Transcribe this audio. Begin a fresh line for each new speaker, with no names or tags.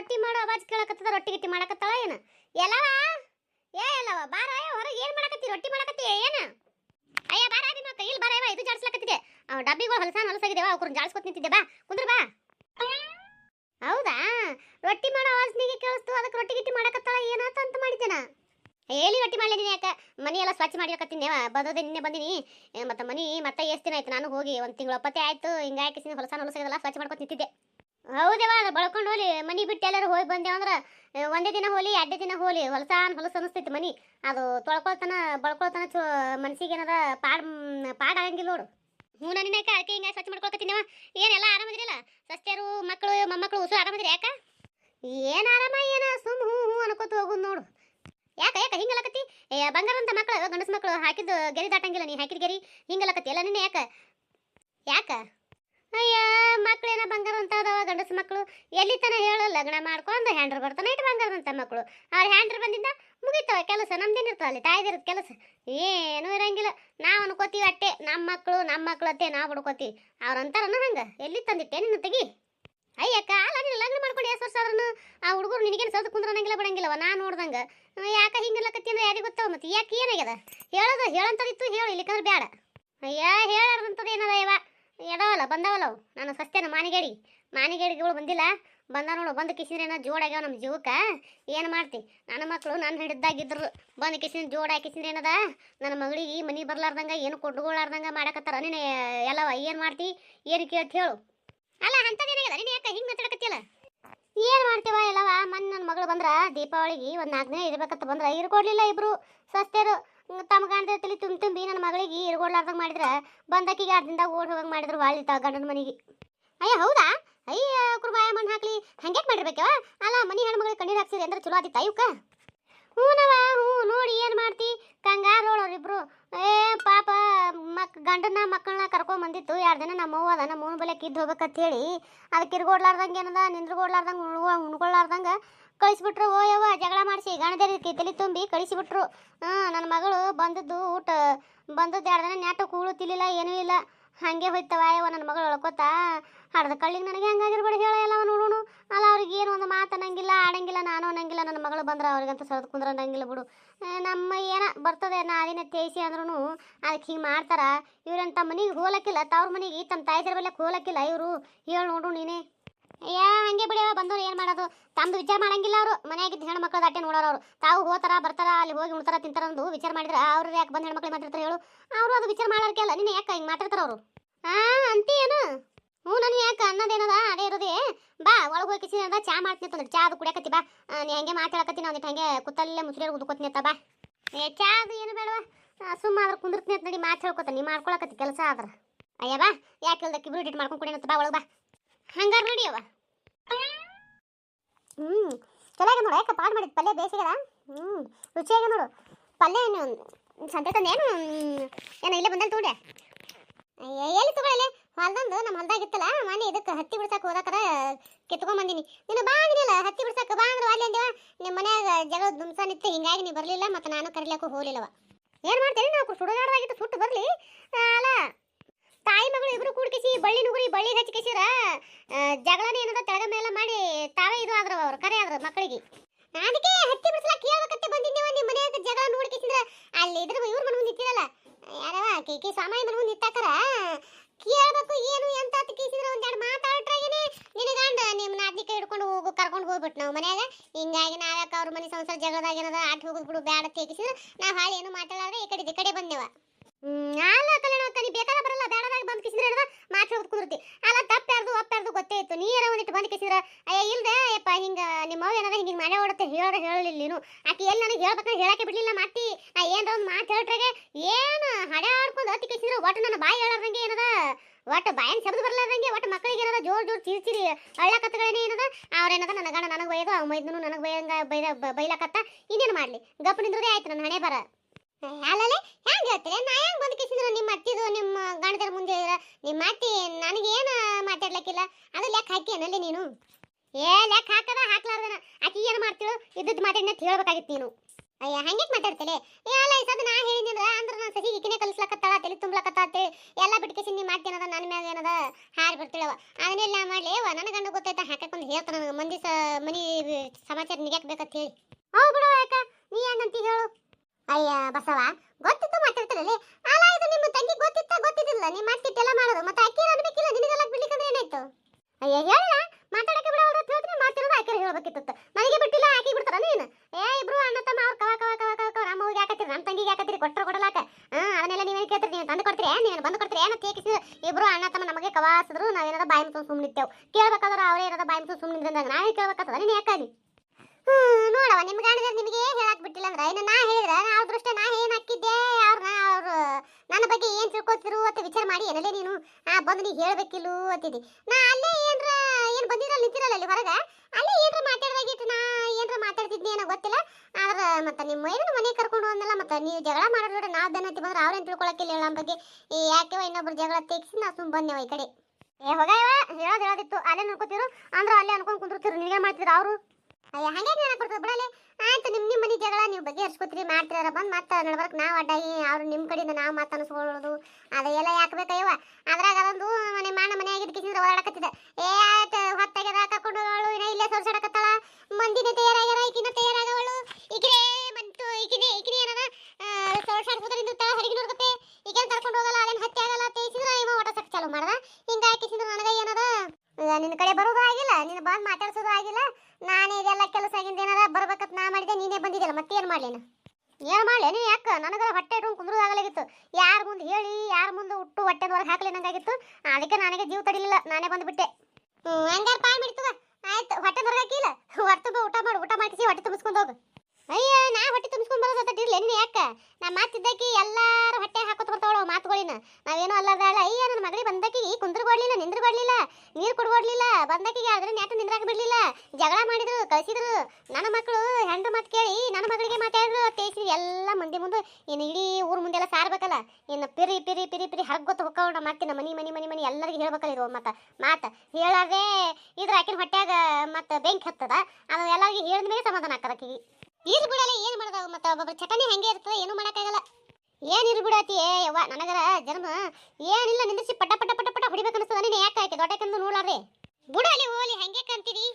ರೊಟ್ಟಿ ಮಾಡೋ ಆವಾಜ್ ಕೇಳಕತ್ತದ ರೊಟ್ಟಿ ಗಿಟ್ಟಿ ಮಾಡಕತ್ತಳ ಏನು? ಎಲ್ಲವ? ಏ ಎಲ್ಲವ? ಬಾರ ಹೊರಗೆ ಏನು ಮಾಡಕತ್ತಿ? ರೊಟ್ಟಿ ಮಾಡಕತ್ತಿ? ಏನು? ಅಯ್ಯ ಬಾರ ನಿಮ್ಮ ಕೈಲಿ ಬಾರ ಯವ್ವ, ಇದು ಜಾಡ್ಸ್ಲಕತ್ತಿದೆ ಅವ್ ಡಬ್ಬಿಗಳು ಹೊಲಸಾನ ಹೊಲಸಾಗಿದ್ದೇವ ಅವ್ರನ್ನ ಜಾಡ್ಸ್ಕೊತ ನಿಂತಿದ್ದೆ ಬಾ ಕುಂದ್ರ ಬಾ. ಹೌದಾ? ರೊಟ್ಟಿ ಮಾಡೋ ಆವಾಜ್ನಿಗೆ ಕೇಳಿಸ್ತು ಅದಕ್ಕೆ ರೊಟ್ಟಿ ಗಿಟ್ಟಿ ಮಾಡಕತ್ತಳ ಏನಾತ ಅಂತ ಮಾಡಿದ್ದೇನ? ಹೇಳಿ ರೊಟ್ಟಿ ಮಾಡಲಿ ನೀನು ಯಾಕ? ಮನಿ ಎಲ್ಲ ಸ್ವಚ್ಛ ಮಾಡ್ಲಿಕತ್ತೀನೇವ ಬದೋದೆ ನಿನ್ನೆ ಬಂದಿನಿ. ಮತ್ತೆ ಮನಿ ಮತ್ತೆ ಎಷ್ಟು ದಿನ ಆಯ್ತು? ನಾನು ಹೋಗಿ ಒಂದು ತಿಂಗಳು ಒಪ್ಪತ್ತೆ ಆಯ್ತು ಹಿಂಗಾಗಿ ಹೊಲಸಾನ ಹೊಲಸಾಗಿದೆಲ್ಲ ಸ್ವಚ್ಛ ಮಾಡ್ಕೊತ ನಿಂತಿದ್ದೆ. ಹೌದೇವ ಬಳ್ಕೊಂಡು ಹೋಲಿ ಮನಿ ಬಿಟ್ಟು ಎಲ್ಲರೂ ಹೋಗಿ ಬಂದೇವ ಅಂದ್ರೆ ಒಂದೇ ದಿನ ಹೋಲಿ ಎರಡೇ ದಿನ ಹೋಲಿ ಹೊಲಸಾನ್ ಹೊಲಸ ಅನಿಸ್ತೈತಿ ಮನಿ. ಅದು ತೊಳ್ಕೊಳ್ತಾನ, ಬಳ್ಕೊಳ್ತಾನ ಚೋ, ಮನ್ಸಿಗೆ ಏನಾರ ಪಾಡ್ ಪಾಡ್ ಆಗಂಗಿಲ್ಲ ನೋಡು. ಹ್ಞೂ ನನ್ನ ಅದಕ್ಕೆ ಹಿಂಗೆ ಸ್ವಚ್ಛ ಮಾಡ್ಕೊಳ್ಕತ್ತೀನವ ಏನೆಲ್ಲ ಆರಾಮದಿರಲ್ಲ ಸಸ್ಯರು ಮಕ್ಕಳು ಮೊಮ್ಮಕ್ಕಳು ಉಸು ಆರಾಮದಿರಿ ಯಾಕ? ಏನು ಆರಾಮ, ಏನ ಸುಮ್ ಹ್ಞೂ ಹ್ಞೂ ಅನ್ಕೋತ ಹೋಗುದು ನೋಡು. ಯಾಕ ಯಾಕ ಹಿಂಗಲಕತ್ತಿ ಬಂಗಾರಂತ ಮಕ್ಕಳು ಗಂಡಸು ಮಕ್ಕಳು ಹಾಕಿದ್ದು ಗೆರಿ ದಾಟಂಗಿಲ್ಲ ನೀ ಹಾಕಿದ ಗೆರಿ? ಹಿಂಗಲಕತ್ತಿ ಎಲ್ಲ ನಿನ್ನೆ ಯಾಕ? ಯಾಕ? ಅಯ್ಯ, ಮಕ್ಳೇನ ಬಂಗಾರ ಅಂತ ಅದಾವ ಗಂಡಸ ಮಕ್ಕಳು ಎಲ್ಲಿ ತನ ಹೇಳು, ಲಗ್ನ ಮಾಡ್ಕೊಂಡು ಹ್ಯಾಂಡ್ರ್ ಬರ್ತಾನೆ ಇಟ್ಟು ಬಂಗಾರದಂತ ಮಕ್ಕಳು ಅವ್ರ ಹ್ಯಾಂಡ್ರ್ ಬಂದಿಂದ ಮುಗಿತಾವ ಕೆಲಸ ನಮ್ದೇನಿರ್ತವ ಅಲ್ಲಿ ತಾಯ್ದಿರತ್ ಕೆಲಸ. ಏನೂ ಇರಂಗಿಲ್ಲ. ನಾವು ಅನ್ಕೋತೀವಿ ಅಟ್ಟೆ ನಮ್ಮ ಮಕ್ಕಳು ನಮ್ಮ ಮಕ್ಕಳು ಅತ್ತೆ, ನಾವು ಹುಡ್ಕೋತೀವಿ ಅವ್ರು ಅಂತಾರನ ಹಂಗ ಎಲ್ಲಿ ತಂದಿಟ್ಟೆ ನಿನ್ನ ತೆಗಿ? ಅಯ್ಯಕ್ಕ ಕಾಲ ನೀನು ಲಗ್ನ ಮಾಡ್ಕೊಂಡು ಎಷ್ಟು ವರ್ಷ ಆದ್ರೂ ಆ ಹುಡುಗರು ನಿನಗೇನು ಸೌದು ಕುಂದ್ರಂಗಿಲ್ಲ ಬಿಡಂಗಿಲ್ಲವ? ನಾನು ನೋಡ್ದಂಗೆ. ಯಾಕೆ ಯಾಕ ಹಿಂಗಲ್ಲಕತ್ತಿ ಅಂದ್ರೆ ಯಾರಿಗೆ ಮತ್ತೆ ಯಾಕೆ ಏನಾಗ್ಯದ? ಹೇಳೋದು ಹೇಳಂತದಿತ್ತು ಹೇಳು, ಇಲ್ಲಿಕಂದ್ರೆ ಬೇಡ ಅಯ್ಯ ಹೇಳಾರ್ದಂಥದ್ದು ಏನದ ಇವ? ಎಡವಲ್ಲ, ಬಂದವಲ್ಲ ನಾನು ಸಸ್ತೇನ, ಮಾನಿಗೇಡಿ. ಮಾನಿಗೇಡಿಗಳು ಬಂದಿಲ್ಲ. ಬಂದ ನೋಡು, ಬಂದು ಏನೋ ಜೋಡಾಗ್ಯಾವ ನಮ್ಮ ಜೀವಕ್ಕೆ. ಏನು ಮಾಡ್ತಿ? ನನ್ನ ಮಕ್ಕಳು ನನ್ನ ಹಿಡಿದಾಗಿದ್ರು ಬಂದು ಕಿಸಿನ ಜೋಡ ಕಿಸಿದ್ರೇನದ ನನ್ನ ಮಗಳಿಗೆ ಮನೆ ಬರ್ಲಾರ್ದಂಗೆ, ಏನು ಕೊಡ್ಗೊಳ್ಳಾರ್ದಂಗ ಮಾಡಕತ್ತಾರ ನೀನು ಎಲ್ಲವ? ಏನು ಮಾಡ್ತಿ? ಏನು ಕೇಳ್ತಿ ಹೇಳು. ಅಲ್ಲ ಅಂಥದ್ದೇನಾಗ್ಯದ ನೀನು ಯಾಕೆ ಹಿಂಗೆ ಮಾತಾಡಕತ್ತಿಲ್ಲ ಏನು ಮಾಡ್ತೀವ ಎಲ್ಲವ? ಮೊನ್ನೆ ನನ್ನ ಮಗಳು ಬಂದ್ರೆ ದೀಪಾವಳಿಗೆ ಒಂದು ನಾಲ್ಕು ದಿನ ಇರ್ಬೇಕಂತ ಬಂದ್ರೆ, ಇರ್ಕೊಡ್ಲಿಲ್ಲ ಇಬ್ಬರು ಸಸ್ತೆರು. ತಮ್ಮ ಗಂಡ ತಲೆ ತುಂಬಿ ತುಂಬಿ ನನ್ನ ಮಗಳಿಗೆ ಇರ್ಕೊಡ್ಲಾರ್ದಂಗೆ ಮಾಡಿದ್ರೆ ಬಂದಕ್ಕಿಗೆ ದಿನದಾಗ ಓಡ್ ಹೋಗಂಗೆ ಮಾಡಿದ್ರು ಭಾಳ ಗಂಡನ ಮನೆಗೆ. ಅಯ್ಯ, ಹೌದಾ? ಅಯ್ಯ, ಕುರ್ಬಾಯ ಮಣ್ಣು ಹಾಕ್ಲಿ. ಹಂಗೆ ಮಾಡಿರ್ಬೇಕವ ಅಲ್ಲ, ಮನೆ ಹೆಣ್ಮಗಳಿಗೆ ಕಣ್ಣೀರು ಹಾಕ್ಸಿರಿ ಅಂದ್ರೆ ಚಲೋ ಆದಿತ್ತ ಇವಕ್ಕ ಹ್ಞೂನವ ಹ್ಞೂ ನೋಡಿ ಏನು ಮಾಡ್ತಿ? ಕಂಗಾರು ಅವ್ರಿಬ್ರು ಏ, ಪಾಪ, ಮಕ್ ಗಂಡನ ಮಕ್ಕಳನ್ನ ಕರ್ಕೊಂಡ್ ಬಂದಿತ್ತು. ಎರಡು ದಿನ ನಮ್ಮ ಅವ್ವ ಅದ, ನಮ್ಮ ಮೂನ್ ಬಲೆ ಕಿದ್ದು ಹೋಗ್ಬೇಕಂತ ಹೇಳಿ. ಅದಕ್ಕೆ ಇರ್ಗೋಡ್ಲಾರ್ದಂಗೆ ಏನದ? ನಿಂದ್ರಗೋಡ್ಲಾರ್ದಂಗೆ ಉಣ್ಗೋ ಉಣ್ಕೊಳ್ಳಾರ್ದಂಗೆ ಕಳಿಸ್ಬಿಟ್ರು ಓಯವ್ವ ಯವ್ವ, ಜಗಳ ಮಾಡಿಸಿ, ಗಣದೇರಿ ತಲೆ ತುಂಬಿ ಕಳಿಸಿಬಿಟ್ರು. ಹಾಂ ನನ್ನ ಮಗಳು ಬಂದದ್ದು ಊಟ, ಬಂದದ್ದು ಎರಡು ದಿನ ನೆಟ್ಟು ಕೂಳು ತಿಲಿಲ್ಲ ಏನೂ ಇಲ್ಲ. ಹಾಗೆ ಹೋಯ್ತವ ಯವ್ವ ನನ್ನ ಮಗಳು ಒಳ್ಕೊತಾ ಹಡ್ದ ಕಳ್ಳಿಗೆ ನನಗೆ ಹಂಗಾಗಿರ್ಬೇಡ ಹೇಳ ಎಲ್ಲ ನೋಡೋಣ ಅಲ್ಲ, ಅವ್ರಿಗೆ ಏನು ಒಂದು ಮಾತು ಅನ್ನಂಗಿಲ್ಲ, ಆಡಂಗಿಲ್ಲ, ನಾನು ಅನ್ನಂಗಿಲ್ಲ, ನನ್ನ ಮಗಳು ಬಂದ್ರೆ ಅವ್ರಿಗಂತ ಸರದ ಕುಂದ್ರ ಅನ್ನಂಗಿಲ್ಲ ಬಿಡು. ನಮ್ಮ ಏನ ಬರ್ತದೆ ನಾ ಅದಿನ ತೇಸಿ ಅಂದ್ರೂ ಅದಕ್ಕೆ ಹಿಂಗೆ ಮಾಡ್ತಾರ. ಇವ್ರೇನು ತಮ್ಮ ಮನೆಗೆ ಹೋಲಕ್ಕಿಲ್ಲ, ತವ್ರ ಮನೆಗೆ ತಮ್ಮ ತಾಯಿ ಬಲ್ಲಕ್ಕೆ ಹೋಲಕ್ಕಿಲ್ಲ ಇವರು. ಹೇಳಿ ನೋಡು ನೀನೇ. ಅಯ್ಯ, ಹಂಗೆ ಬಿಡಿಯವ ಬಂದವ್ರು ಏನು ಮಾಡೋದು? ತಮ್ದು ವಿಚಾರ ಮಾಡಂಗಿಲ್ಲ ಅವರು. ಮನೆಯಾಗಿದ್ದು ಹೆಣ್ಣು ಮಕ್ಕಳು ಅಟ್ಟೆ ನೋಡೋರು ಅವರು. ತಾವು ಹೋತಾರ, ಬರ್ತಾರ, ಅಲ್ಲಿ ಹೋಗಿ ಉಣ್ತಾರ, ತಿಂತಾರ ಅಂದು ವಿಚಾರ ಮಾಡಿದ್ರೆ ಅವ್ರು ಯಾಕೆ ಬಂದು ಹೆಣ್ಮಕ್ಳು ಮಾತಾಡ್ತಾರೆ ಹೇಳು? ಅವರು ಅದು ವಿಚಾರ ಮಾಡೋಕೆ ಅಲ್ಲ ನೀನು ಯಾಕೆ ಹಿಂಗೆ ಮಾತಾಡ್ತಾರ ಅವರು? ಹಾಂ ಅಂತಿ ಏನು? ಹ್ಞೂ, ನಾನು ಯಾಕೆ ಅನ್ನೋದೇನದ ಅದೇ ಇರೋದೇ. ಬಾ, ಒಳಗೆ ಹೋಗಿ ಕಿಸಿ ಅಂದ ಚಾ ಮಾಡ್ತೀನಿ ತಂದ್ರೆ ಚಾ ಅದು ಕುಡಿಯಕತ್ತಿ ಬಾ. ನೀ ಹಂಗೆ ಮಾತಾಡಕತ್ತೀನಿ ಒಂದಿಟ್ಟು ಹಂಗೆ ಕುತ್ತಲ್ಲೇ ಮುಸ್ಲಿ ಉದ್ಕೋತೀನಿ ಅಂತ ಬಾ. ಏ, ಚಾ ಅದು ಏನು ಬೇಡವಾ? ಸುಮ್ಮ ಆದ್ರೆ ಕುಂದಿರ್ತೀನಿ ಅಂತ ನಡಿ, ಮಾತು ನೀ ಮಾಡ್ಕೊಳಕತ್ತಿ, ಕೆಲಸ ಆದ್ರೆ. ಅಯ್ಯ ಬಾ, ಯಾಕೆ ಇಲ್ದಕ್ಕೆ ಇಬ್ರು ಡಿಟ್ ಮಾಡ್ಕೊಂಡು ಕುಡಿಯೋಣ ಬಾ, ಒಳಗೆ ಬಾ. ಹಂಗಾರ ನಡಿಯವ ಹ್ಞೂ ಚೆನ್ನಾಗಿ ನೋಡು ಯಾಕೆ ಪಾಡ್ ಮಾಡಿದ ಪಲ್ಯ ಬೇಸಿಗೆದ? ಹ್ಞೂ ರುಚಿಯಾಗ ನೋಡು. ಪಲ್ಯ ಏನು ಸಂತೆ ತಂದೇನು ಏನ ಇಲ್ಲೇ ಬಂದಲ್ಲಿ ತಗೊಂಡೆ? ಎಲ್ಲಿ ತಗೊಳ್ಳಿ ಹೊಲ್ದಂದು ನಮ್ಮ ಹೊಲ್ದಾಗಿತ್ತಲ್ಲ ಮನೆ ಇದಕ್ಕೆ ಹತ್ತಿ ಬಿಡ್ಸಕ್ಕೆ ಹೋದಕರ ಕಿತ್ಕೊಂಡ್ ಬಂದಿನಿ ನೀನು ಬಾ ಅಂದಿನಿಲ್ಲ, ಹತ್ತಿ ಬಿಡ್ಸಕ್ಕೆ ಬಾ ಅಂದ್ರೆ, ಅಲ್ಲಿ ಅಂದೇವ ನಿಮ್ಮ ಮನ್ಯಾಗ ಜಗಳ ದುಮ್ಸ ಇತ್ತು ಹಿಂಗಾಗಿ ನೀ ಬರಲಿಲ್ಲ, ಮತ್ತು ನಾನು ಕರಿಲಕ್ಕೂ ಹೋಗ್ಲಿಲ್ಲವ. ಏನು ಮಾಡ್ತೇನೆ ನಾವು ಸುಡುಗಾಡದಾಗಿತ್ತು, ಸುಟ್ಟು ಬರಲಿ. ಅಲ್ಲ, ತಾಯಿ ಮಗಳು ಇಬ್ರು ಕೂಡ್ಕಿಸಿ, ಬಳ್ಳಿ ನುಗುರಿ, ಬಳ್ಳಿ ಹಚ್ಚಿಕಿಸಿರ ಜಗಳನ ಏನದ ತೆಳಗ ಮೇಲೆ ಮಾಡಿ ತಾವೇ ಇದು ಆದ್ರ ಅವ್ರು, ಕರೆ ಆದ್ರ ಮಕ್ಕಳಿಗೆ. ಅದಕ್ಕೆ ಹತ್ತಿ ಬಿಡಿಸಲ ಕೇಳಬೇಕಂತ ಬಂದಿದ್ದೇವ ನಿಮ್ಮ ಮನ್ಯಾಗ ಜಗಳ ನೋಡ್ಕಿಸಿದ್ರ ಅಲ್ಲಿ ಇದ್ರ ಇವ್ರ ಮನೆ ನಿಂತಿರಲ್ಲ. ಯಾರವ ಕೇಕಿ ಸಾಮಾಯಿ ಮನೆ ಮುಂದೆ ನಿಂತಾಕರ? ಕೇಳಬೇಕು ಏನು ಎಂತ ಅಂತ ಕೇಸಿದ್ರ ಒಂದೆರಡು ಮಾತಾಡ್ರಾಗೇನೆ ನಿನಗಂಡ ನಿಮ್ಮ ನಾದ್ನಿ ಕೈ ಹಿಡ್ಕೊಂಡು ಹೋಗು, ಕರ್ಕೊಂಡು ಹೋಗ್ಬಿಟ್ಟು ನಾವು ಮನೆಯಾಗ. ಹಿಂಗಾಗಿ ನಾವ್ಯಾಕ ಅವ್ರ ಮನೆ ಸಂಸಾರ ಜಗಳದಾಗ ಏನದ ಆಟ ಹೋಗುದ್ ಬಿಡು, ಬ್ಯಾಡ ತೇಕಿಸಿದ್ರ ನಾವು ಹಾಳೆ ಏನು ಮಾತಾಡಾದ್ರೆ ಈ ಕಡೆ ಈ ಕಡೆ ಬಂದೇವ. ಅಲ್ಲ ಕಲ್ಯಾಣ ಅಕ್ಕ ನೀ ಬೇಕಾದ ಬರಲ್ಲ ಬೇಡದಾಗ ಬಂದ್ ಕಿಸಿದ್ರೆ ಏನದ ಮಾತು ಹೋಗುದ್ ಕುದುರ್ತಿ. ನೀರ ಒಂದಿಟ್ಟು ಬಂದು ಕೇಸಿದ್ರ? ಅಯ್ಯ, ಇಲ್ದೆ ಅಯ್ಯಪ್ಪ ಹಿಂಗ ನಿಮ್ಮ ಅವ್ವ ಏನದ ಹಿಂಗೆ ಮನೆ ಓಡುತ್ತೆ ಹೇಳ ಹೇಳಲಿಲ್ಲ ನೀನು. ಆಕಿ ಎಲ್ಲಿ ನನಗೆ ಹೇಳ್ಬೇಕಂತ ಹೇಳಕ್ಕೆ ಬಿಡ್ಲಿಲ್ಲ ಮಾತಿ. ನಾ ಏನ್ರ ಒಂದು ಮಾತು ಹೇಳ್ಟ್ರಾಗೆ, ಏನು ಹಡ್ಯಾಡ್ಕೊಂಡು ಹತ್ತಿ ಕೇಸಿದ್ರು ಒಟ್ಟು ನನ್ನ ಬಾಯಿ ಹೇಳಾರ್ದಂಗೆ ಏನದ? ಒಟ್ಟು ಬಾಯನ್ ಶಬ್ದ ಬರ್ಲಾರ್ದಂಗೆ ಒಟ್ಟು ಮಕ್ಕಳಿಗೆ ಏನದ? ಜೋರ್ ಜೋರ್ ಚಿರಿ ಚಿರಿ ಅಳ್ಳಕತ್ತಗಳೇನೆ ಏನದ? ಅವ್ರೇನದ ನನ್ನ ಗಣ ನನಗೆ ಬೈದು ಅವ್ ಮೈದನು ನನಗೆ ಬೈಯಂಗ, ಬೈದ ಬೈಲಕತ್ತ. ಇನ್ನೇನು ಮಾಡ್ಲಿ? ಗಪ್ಪ ನಿಂದ್ರದೇ ಆಯ್ತು ನನ್ನ ಹಣೆ ಬರ ಅಲ್ಲಲ್ಲಿ ಹೆಂಗ್ ಹೇಳ್ತೀರಿ? ನಾ ಹೆಂಗೆ ಬಂದ್ ಕಿಸಿದ್ರು ನಿಮ್ಮ ಅತ್ತಿದು, ನಿಮ್ಮ ಗಣದರ ಮುಂದೆ? ನಿಮ್ಮ ಅತ್ತಿ, ನನಗೇನು ಮಾತಾಡ್ಲಕ್ಕಿಲ್ಲ. ಅದು ಲೆಕ್ಕ ಹಾಕಿ ಅನಲ್ಲಿ ನೀನು? ಏ, ಲೆಕ್ಕ ಹಾಕದ, ಹಾಕ್ಲಾರ್ದನ. ಆಕಿ ಏನು ಮಾಡ್ತೀಳು? ಇದ್ದದ್ದು ಮಾತಾಡಿನ ಹೇಳ್ಬೇಕಾಗಿತ್ತು ನೀನು. ಅಯ್ಯ ಹಂಗೆ ಮಾತಾಡ್ತಲೆ? ಎಲ್ಲ ಈ ಸದ ನಾ ಹೇಳಿದ್ನಂದ್ರ ಅಂದ್ರ ನಾನು ಸಸಿ ಈಕಿನೇ ಕಲಿಸ್ಲಕತ್ತಾಳ, ತಲೆ ತುಂಬ್ಲಕತ್ತಾಳ ಅಂತೇಳಿ ಎಲ್ಲ ಬಿಟ್ಕೇಸಿ ನೀ ಮಾಡ್ತೇನದ ನನ್ನ ಮ್ಯಾಗ ಏನದ ಹಾರಿ ಬರ್ತಿಳವ. ಅದನ್ನೆಲ್ಲ ಮಾಡ್ಲಿ ಅವ ನನ್ನ ಗಂಡ ಗೊತ್ತಾಯ್ತಾ ಹಾಕಕ್ಕೊಂದು ಹೇಳ್ತಾನ ನನಗೆ. ಮಂದಿ ಸ, ಮನಿ ಸಮಾಚಾರ ನಿಗ್ಯಾಕ್ ಬೇಕಂತ ಹೇಳಿ. ಹೌದು ಬಿಡು ಯಾಕ ನೀ ಏನಂತ ಹೇಳು. ಅಯ್ಯ, ಬಸವ, ಗೊತ್ತಿತ್ತು ಮಾತಾಡ್ತಾರಲ್ಲಿ ಅಲ್ಲ, ಇದು ನಿಮ್ಮ ತಂಗಿ ಗೊತ್ತಿತ್ತ, ಗೊತ್ತಿದ್ದಿಲ್ಲ. ನೀ ಮಾಡ್ತಿಟ್ಟೆಲ್ಲ ಮಾಡೋದು, ಮತ್ತೆ ಅಯ್ಯ ಹೇಳ ಮಾತಾಡಕ್ಕೆ ಬಿಡೋದು ಅಂತ ಹೇಳ್ತೀನಿ ಮಾಡ್ತಿರೋದು ಆಕೆ ಹೇಳ್ಬೇಕಿತ್ತು. ನನಗೆ ಬಿಟ್ಟಿಲ್ಲ ಆಕಿ ಬಿಡ್ತಾರ ನೀನು. ಏ, ಇಬ್ರು ಅಣ್ಣ ತಮ್ಮ ಅವ್ರು ಕವ ಕವ ಕವ ಕವ ನಮ್ಮ ಹೋಗಿ ಹಾಕತ್ತೀರಿ ನಮ್ಮ ತಂಗಿಗೆ ಹಾಕತ್ತೀರಿ ಕೊಟ್ಟರು ಕೊಡಲಾಕ. ಹಾ ಅದನ್ನೆಲ್ಲ ನೀವೇನು ಕೇಳ್ತೀರಿ? ನೀವು ತಂದು ಕೊಡ್ತೀರಿ? ನೀವೇನು ಬಂದು ಕೊಡ್ತೀರಿ? ಏನೋ ತೇಕಿಸಿ ಇಬ್ರು ಅಣ್ಣ ತಮ್ಮ ನಮಗೆ ಕವಾಸಿದ್ರು ನಾವೇನಾದ ಬಾಯಿ ಮುಚ್ಚು ಸುಮ್ಮನೆ ನಿಂತೇವು. ಕೇಳ್ಬೇಕಾದ್ರೆ ಅವರೇ ಏನಾರ ಬಾಯಿ ಮುಚ್ಚು ಸುಮ್ಮನೆ ನಿಂತಂದಾಗ ನಾವೇ ಕೇಳ್ಬೇಕಾಗ್ತದ? ನೀನು ಹ್ಮ್ ನೋಡವ ನಿಮ್ಗೆ ಕಾಣಿದ್ರೆ ನಿಮಗೆ ಹೇಳಕ್ ಬಿಟ್ಟಿಲ್ಲ ಅಂದ್ರೆ? ಇನ್ನು ನಾ ಹೇಳಿದ್ರೆ ಅವ್ರ ದೃಷ್ಟ ನಾ ಏನು ಹಾಕಿದ್ದೆ? ಅವ್ರನ್ನ ಅವರು ನನ್ನ ಬಗ್ಗೆ ಏನು ತಿಳ್ಕೊತಿರು ಅಂತ ವಿಚಾರ ಮಾಡಿ ಏನಲ್ಲೇ ನೀನು? ಆ, ಬಂದು ನೀ ಹೇಳ್ಬೇಕಿಲ್ಲು ಅಂತಿದ್ದಿ. ನಾ ಅಲ್ಲೇ ಏನ್ ಬಂದಿರಲ್ಲ, ನಿಂತಿರಲ್ಲ ಅಲ್ಲಿ ಹೊರಗೆ? ಅಲ್ಲಿ ಏನ್ರ ಮಾತಾಡ್ದಾಗಿತ್ತು ನಾ, ಏನ್ರ ಮಾತಾಡ್ತಿದ್ನಿ ಏನೋ ಗೊತ್ತಿಲ್ಲ. ಆದ್ರೆ ಮತ್ತೆ ನಿಮ್ಮ ಮೈನ ಮನೆ ಕರ್ಕೊಂಡು ಹೋದ್ನಲ್ಲ, ಮತ್ತೆ ನೀವು ಜಗಳ ಮಾಡೋದ್ರ ನಾವು ಬೆನ್ನತ್ತಿ ಬಂದ್ರೆ ಅವ್ರೇನು ತಿಳ್ಕೊಳಕ್ಕಿಲ್ಲ ಹೇಳೋ ಬಗ್ಗೆ. ಯಾಕೆ ಇನ್ನೊಬ್ರು ಜಗಳ ತೆಗಿಸಿ ನಾ ಸುಮ್ ಬಂದೇವ ಈ ಕಡೆ. ಏ ಹೋಗ ಹೇಳೋದು ಹೇಳೋದಿತ್ತು, ಅಲ್ಲೇ ನೋಡ್ಕೋತಿರು ಅಂದ್ರೆ ಅಲ್ಲೇ ಅನ್ಕೊಂಡು ಕುಂದಿರ್ತಿರು ನೀವೇ ಮಾಡ್ತಿದ್ರು ಅವರು? ಅಯ್ಯ ಹಂಗೆ ನಾನು ಕೊಡ್ತದೆ ಬಿಡಲೆ. ಆಯ್ತು ನಿಮ್ಮ ನಿಮ್ಮ ಮನೆ ಜಗಳ, ನೀವು ಬಗೆಹರಿಸ್ಕೊತೀರಿ ಮಾಡ್ತೀರ ಬಂದು ಮತ್ತೆ ನಡ್ಬರ್ಕ್ ನಾವು ಅಡ್ಡಾಗಿ ಅವ್ರು ನಿಮ್ಮ ಕಡೆಯಿಂದ ನಾವು ಮಾತು ಅನ್ಸ್ಕೊಳ್ಳೋದು ಅದೆಲ್ಲ ಯಾಕೆ ಬೇಕಯ್ಯವ ಅದ್ರಾಗ ಅದೊಂದು ಮನೆ ಮಾಡ ಮನೆ ಆಗಿದ್ದ ಕಿಸಿದ್ರೆ ಓಡಾಡಕತ್ತಿದೆ ಏ, ಆಯ್ತು, ಹೊತ್ತಾಗ್ಯದ ಹಾಕೊಂಡು ಅವಳು ಇನ್ನ ಇಲ್ಲೇ ಸೊರ್ಸಾಡಕತ್ತಾಳ ಮಂದಿನ ತಯಾರಾಗ್ಯಾರ ಈಕಿನ ತಯಾರಾಗವಳು ಈಕಿನೇ ಬಂತು, ಈಕಿನೇ ಈಗಿನೇ ಏನದ? ಸೊರ್ಸಾಡ್ಬೋದ್ರಿಂದ ತಳ ಹರಿಗಿ ನೋಡ್ಕತ್ತೆ. ಈಗೇನು ಕರ್ಕೊಂಡು ಹೋಗಲ್ಲ, ಅಲ್ಲೇನು ಹತ್ಯೆ ಆಗಲ್ಲ, ತೇಸಿದ್ರೆ ಇವ ಓಟ ಸಕ್ ಚಾಲು ಮಾಡ್ದ. ಹಿಂಗೆ ಹಾಕಿಸಿದ್ರೆ ನನಗೆ ಏನದ? ನಿನ್ನ ಕಡೆ ಬರೋದು ಆಗಿಲ್ಲ, ನೀನು ಬಂದು ಮಾತಾಡ್ಸೋದು ಆಗಿಲ್ಲ. ನಾನು ಇದೆಲ್ಲ ಕೆಲಸ ಆಗಿಂದ ಏನಾರ ಬರ್ಬೇಕಂತ ನಾ ಮಾಡಿದೆ, ನೀನೇ ಬಂದಿದ್ದಲ್ಲ ಮಾಡಲಿ ಏನ್ ಏನು ಮಾಡ್ಲೇನು ಯಾಕೆ? ನನಗೆ ಹೊಟ್ಟೆ ಇಟ್ಕೊಂಡು ಕುಂದ್ರು ಆಗಲಾಗಿತ್ತು. ಯಾರ ಮುಂದೆ ಹೇಳಿ, ಯಾರ ಮುಂದೆ ಹುಟ್ಟು ಹೊಟ್ಟೆ ಹೊರಗೆ ಹಾಕ್ಲಿ ನಂಗಾಗಿತ್ತು. ಅದಕ್ಕೆ ನನಗೆ ಜೀವ ತಡಿಲಿಲ್ಲ, ನಾನೇ ಬಂದುಬಿಟ್ಟೆ. ಹ್ಞೂ ಹಂಗಾರ ಪಾಯ್ ಆಯ್ತು, ಹೊಟ್ಟೆ ಹೊರಗೆ ಹಾಕಿಲ್ಲ? ಹೊಟ್ಟೆ ತುಂಬ ಊಟ ಮಾಡು, ಊಟ ಮಾಡಿಸಿ ಹೊಟ್ಟೆ ತುಂಬಿಸ್ಕೊಂಡು ಹೋಗು. ಅಯ್ಯ, ನಾ ಹೊಟ್ಟೆ ತುಂಬಿಸ್ಕೊಂಡು ಬರೋದು ಇರ್ಲಿ ನೀನು ಯಾಕೆ? ನಾ ಮಾತಿದ್ದಕ್ಕೆ ಎಲ್ಲಾರು ಹೊಟ್ಟೆ ಹಾಕೋತ ಬರ್ತಾವಳು ಮಾತುಗಳಿನ. ನಾವೇನೋ ಅಲ್ಲದಾಳ ಅಯ್ಯ ನನ್ನ ಮಗಳಿಗೆ ಬಂದಕ್ಕೆ ಕುಂದ್ರ ಕೊಡ್ಲಿಲ್ಲ ನಿಂದ್ರ ಕೊಡ್ಲಿಲ್ಲ ನೀರು ಕೊಡ್ಕೊಡ್ಲಿಲ್ಲ ಬಂದಕ್ಕೆ ಅದ್ರ ನ್ಯಾಟ ನಿಂದ್ರಾಕ ಬಿಡ್ಲಿಲ್ಲ ಜಗಳ ಮಾಡಿದ್ರು ಕಳಿಸಿದ್ರು ನನ್ನ ಹೆಂಡ್ರ ಮಾತು ಕೇಳಿ ನನ್ನ ಮಗಳಿಗೆ ಮಾತಾಡಿದ್ರು ತೇಸಿ ಎಲ್ಲ ಮಂದಿ ಮುಂದೆ. ಇನ್ನು ಇಡೀ ಮುಂದೆ ಮುಂದೆಲ್ಲ ಸಾರ್ಬೇಕಲ್ಲ. ಇನ್ನು ಪಿರಿ ಪಿರಿ ಪಿರಿ ಪಿರಿ ಹಗ್ಗೊತ್ತು ಹೊಕ್ಕವಣ ಮಾಡ್ತೀನಿ ಮನಿ ಮನಿ ಮನಿ ಮನಿ ಎಲ್ಲರಿಗೆ ಹೇಳ್ಬೇಕಲ್ಲ ಇದು ಮತ್ತ ಮಾತ ಹೇಳದೆ ಇದ್ರ ಆಕಿನ ಹೊಟ್ಯಾಗ ಮತ್ತೆ ಬೆಂಕಿ ಹತ್ತದ. ಅದು ಎಲ್ಲರಿಗೆ ಹೇಳಿದ ಮೇಲೆ ಸಮಾಧಾನ ಆಗ್ತದ ಆಕಿಗೆ ಇರ್ಲಿ ಬಿಡಲ್ಲ ಏನು ಮಾಡೋದು ಮತ್ತು ಒಬ್ಬೊಬ್ರ ಚಟನಿ ಹೆಂಗೆ ಇರ್ತದೆ, ಏನು ಮಾಡೋಕ್ಕಾಗಲ್ಲ. ಏನ್ ಇರ್ಲಿ ಬಿಡತಿ ಯವ್ವ, ನನಗರ ಜನ್ಮ ಏನಿಲ್ಲ ನಿಂದಿಸಿ ಪಟ ಪಟ ಪಟ ಪಟ ಹೊಡಿಬೇಕು ಅನಿಸ್ತದ ನೀನು ಯಾಕೆ ಆಯ್ತು ದೊಡ್ಡಕಂದು ನೋಡಾರ್ರಿ ಬಿಡಲಿ ಓಲಿ ಹಂಗೆ ಕಂತೀರಿ